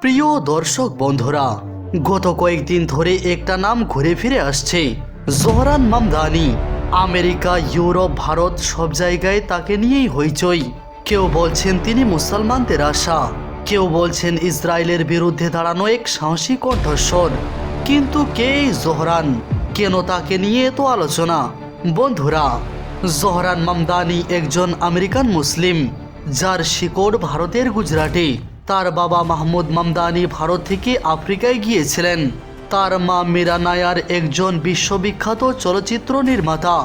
প্রিয় দর্শক বন্ধুরা, গত কয়েকদিন ধরে একটা নাম ঘুরে ফিরে আসছে। জোহরান মামদানি, আমেরিকা, ইউরোপ, ভারত সব জায়গায় তাকে নিয়েই হইচই। কেউ বলছেন তিনি মুসলমানদের আশা, কেউ বলছেন ইসরায়েলের বিরুদ্ধে দাঁড়ানো এক সাহসী কণ্ঠস্বর। কিন্তু কে জোহরান? কেন তাকে নিয়ে এত আলোচনা? বন্ধুরা, জোহরান মামদানি একজন আমেরিকান মুসলিম, যার শিকড় ভারতের গুজরাটে। তার বাবা মাহমুদ মামদানি ভারত থেকে আফ্রিকায় গিয়েছিলেন। তার মা মীরা নায়ার একজন বিশ্ববিখ্যাত চলচ্চিত্র নির্মাতা।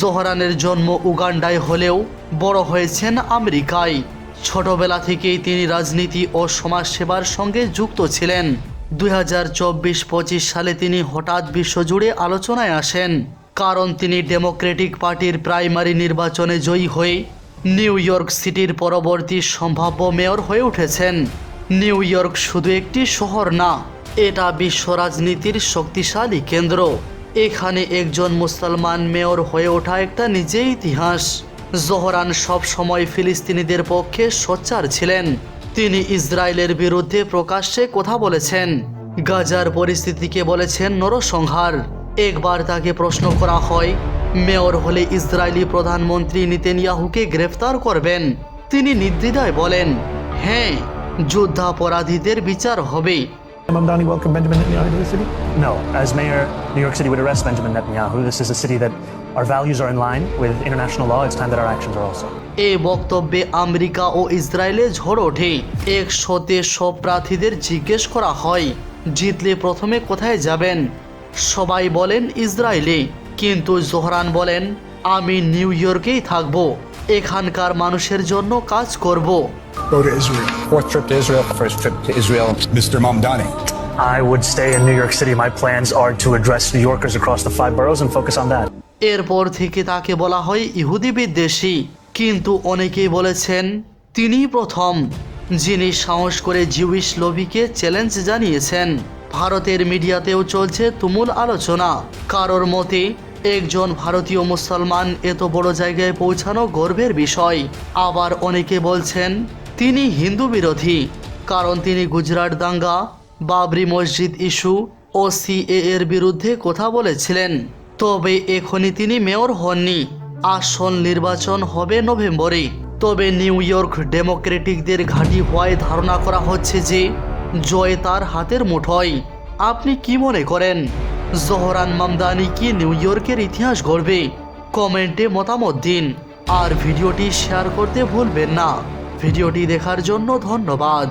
জোহরানের জন্ম উগান্ডায় হলেও বড় হয়েছেন আমেরিকায়। ছোটবেলা থেকেই তিনি রাজনীতি ও সমাজসেবার সঙ্গে যুক্ত ছিলেন। দুই হাজার চব্বিশ পঁচিশ সালে তিনি হঠাৎ বিশ্বজুড়ে আলোচনায় আসেন। কারণ তিনি ডেমোক্রেটিক পার্টির প্রাইমারি নির্বাচনে জয়ী হয়ে নিউ ইয়র্ক সিটির পরবর্তী সম্ভাব্য মেয়র হয়ে উঠেছেন। নিউ ইয়র্ক শুধু একটি শহর না, এটা বিশ্ব রাজনীতির শক্তিশালী কেন্দ্র। এখানে একজন মুসলমান মেয়র হয়ে ওঠা একটা নিজেই ইতিহাস। জোহরান সব সময় ফিলিস্তিনিদের পক্ষে সোচ্চার ছিলেন। তিনি ইসরায়েলের বিরুদ্ধে প্রকাশ্যে কথা বলেছেন। গাজার পরিস্থিতিকে বলেছেন নরসংহার। একবার তাকে প্রশ্ন করা হয় মেয়র হলে ইসরায়েলি প্রধানমন্ত্রী নিতেনিয়াহুকে গ্রেফতার করবেন তিনি নির্দ্বিধায় বলেন হ্যাঁ যুদ্ধাপরাধীদের বিচার হবে Mamdani welcome Benjamin Netanyahu to the city? No. As mayor, New York City would arrest Benjamin Netanyahu. This is a city that our values are in line with international law. It's time that our actions are also. এ বক্তব্যে America ও ইসরায়েলে ঝড় ওঠে একশোতে সব প্রার্থীদের জিজ্ঞেস করা হয় জিতলে প্রথমে কোথায় যাবেন সবাই বলেন ইসরায়েলে কিন্তু জোহরান বলেন আমি নিউ ইয়র্কেই থাকব। এখানকার মানুষের জন্য কাজ করব। I would stay in New York City. My plans are এরপর থেকে তাকে বলা হয় ইহুদি বিদ্বেষী। কিন্তু অনেকেই বলেছেন তিনি প্রথম যিনি সাহস করে জিউইশ লোভিকে চ্যালেঞ্জ জানিয়েছেন। ভারতের মিডিয়াতেও চলছে তুমুল আলোচনা। কারোর মতে একজন ভারতীয় মুসলমান এত বড় জায়গায় পৌঁছানো গর্বের বিষয়। আবার অনেকে বলছেন, তিনি হিন্দু বিরোধী, কারণ তিনি গুজরাট দাঙ্গা, বাবরি মসজিদ ইস্যু ও সিএ এর বিরুদ্ধে কথা বলেছিলেন। তবে এখনই তিনি মেয়র হননি। আসল নির্বাচন হবে নভেম্বরে। তবে নিউ ইয়র্ক ডেমোক্রেটিকদের ঘাঁটি হওয়ায় ধারণা করা হচ্ছে যে, জয় তার হাতের মুঠোয়। আপনি কি মনে করেন? জোহরান মামদানি কি নিউ ইয়র্কের ইতিহাস গড়বে। কমেন্টে মতামত দিন। আর ভিডিওটি শেয়ার করতে ভুলবেন না। ভিডিওটি দেখার জন্য ধন্যবাদ।